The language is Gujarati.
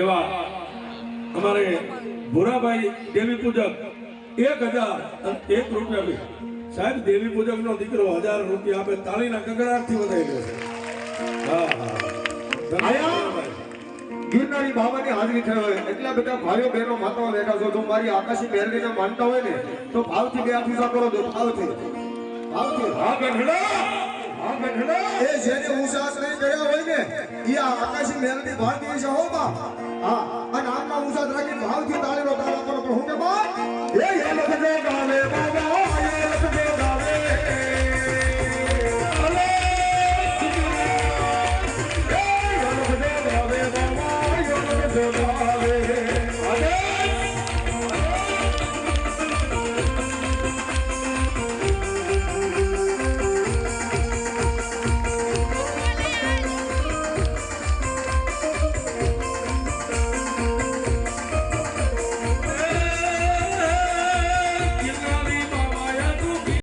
એવા અમારે ભૂરાભાઈ દેવી પૂજક એક હજાર એક રૂપિયા બી સાહેબ દેવી પૂજક નો દીકરો હજાર રૂપિયા આપે તાળીના કગડાટથી વધારી ગયો છે. ગિરનારી બાબાની હાજરી થઈ એટલા બધા ભાઈઓ બહેનો માતાઓ બેઠા છો. જો મારી આકાશી મેરડીને માનતા હોય ને તો ભાવથી બે હાથ કરો દો ભાવથી ભાવથી. હા ગઢડા! એ જેને ઉસાસ નહીં ગયા હોય ને, એ આ આકાશી મેરડી ભારતીય છે, હો બા. હા અને આમના ઉસાસ રાખી ભાવથી તાળીનો તાળ આપવાનો પણ હું કે બા